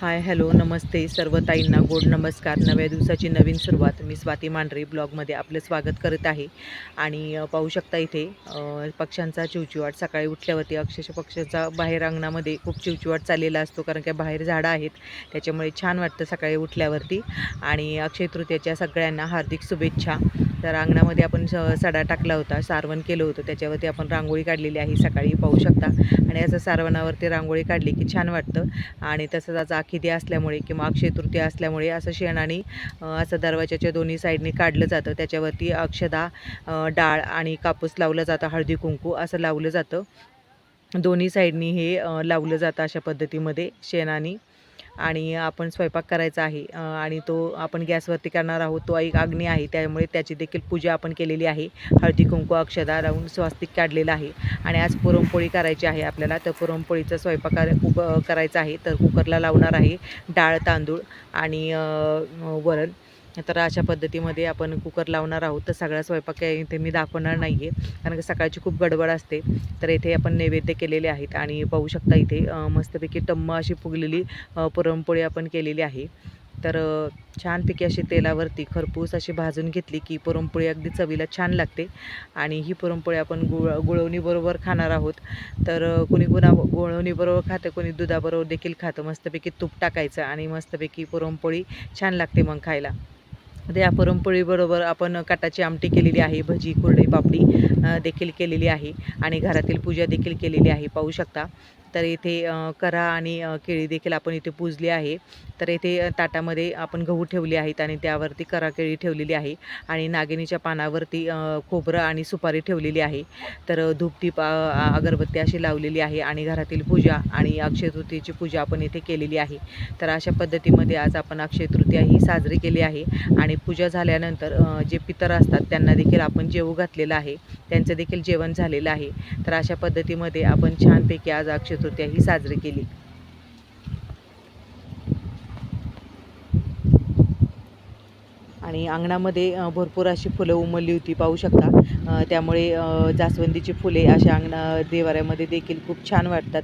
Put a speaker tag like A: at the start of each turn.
A: Hi hello नमस्ते सर्व ताईंना. गोड नमस्कार. नव्या दिवसाची नवीन सुरुवात. मी स्वाती मांढरे ब्लॉगमध्ये आपलं स्वागत करत आहे. आणि पाहू शकता इथे पक्ष्यांचा चिवचिवाट. सकाळी उठल्यावरती अक्षरशः पक्ष्यांचा बाहेर अंगणामध्ये खूप चिवचिवाट चाललेला असतो कारण काय बाहेर झाडं आहेत. त्याच्यामुळे छान वाटतं सकाळी उठल्यावरती. आणि अक्षय तृतीयाच्या सगळ्यांना हार्दिक शुभेच्छा. तर अंगणामध्ये आपण स- सडा टाकला होता सारवण केलं होतं त्याच्यावरती आपण रांगोळी काढलेली आहे सकाळी पाहू शकता. आणि असं सारवणावरती रांगोळी काढली की छान वाटतं. आणि तसंच आज आखिदी असल्यामुळे किंवा अक्षय तृतीया असल्यामुळे असं शेणाने असं दरवाजाच्या दोन्ही साईडने काढलं जातं. त्याच्यावरती अक्षदा डाळ आणि कापूस लावलं जातं हळदी कुंकू असं लावलं जातं. दोन्ही साईडनी हे लावलं जातं अशा पद्धतीमध्ये शेणाने आणि आपण स्वयंपाक करायचा आहे. आणि तो आपण गॅसवरती करणार आहोत. तो एक अग्नी आहे. त्यामुळे त्याची देखील पूजा आपण केलेली आहे. हळदी कुंकू अक्षदा राहून स्वास्तिक काढलेलं आहे. आणि आज पुरणपोळी करायची आहे आपल्याला. तर पुरणपोळीचा स्वयंपाक कुक करायचा आहे. तर कुकरला लावणार आहे डाळ तांदूळ आणि वरण. तर अशा पद्धतीमध्ये आपण कुकर लावणार आहोत. तर सगळा स्वयंपाक काही इथे मी दाखवणार नाही आहे कारण की सकाळची खूप गडबड असते. तर इथे आपण नैवेद्य केलेले आहेत. आणि पाहू शकता इथे मस्तपैकी टम्म अशी फुगलेली पुरणपोळी आपण केलेली आहे. तर छानपैकी अशी तेलावरती खरपूस अशी भाजून घेतली की पुरणपोळी अगदी चवीला छान लागते. आणि ही पुरणपोळी आपण गुळ गुळवणीबरोबर खाणार आहोत. तर कोणी गुणा गुळवणीबरोबर खातं कोणी दुधाबरोबर देखील खातं. मस्तपैकी तूप टाकायचं आणि मस्तपैकी पुरणपोळी छान लागते मग खायला. या पुरणपोळीबरोबर आपण काटाची आमटी केलेली आहे भजी कुरडई पापडी देखील केलेली आहे आणि घरातील पूजा देखील केलेली आहे पाहू शकता. तर इथे करा आणि केळी देखील आपण इथे पूजली आहे. तर इथे ताटामध्ये आपण गहू ठेवले आहेत आणि त्यावरती करा केळी ठेवलेली आहे आणि नागिनीच्या पानावरती खोबरं आणि सुपारी ठेवलेली आहे. तर धूपदीप अगरबत्ती अशी लावलेली आहे आणि घरातील पूजा आणि अक्षय तृतीयेची पूजा आपण इथे केलेली आहे. तर अशा पद्धतीमध्ये आज आपण अक्षय तृतीया ही साजरी केली आहे आणि पूजा झाल्यानंतर जे पितर असतात त्यांना देखील आपण जेवू घातलेलं आहे. त्यांचं देखील जेवण झालेलं आहे. तर अशा पद्धतीमध्ये आपण छानपैकी आज अक्षय तृतीया ही साजरी केली. आणि अंगणामध्ये भरपूर अशी फुलं उमलली होती पाहू शकता. त्यामुळे जास्वंदीची फुले अशा अंगणा देवाऱ्यामध्ये देखील खूप छान वाटतात.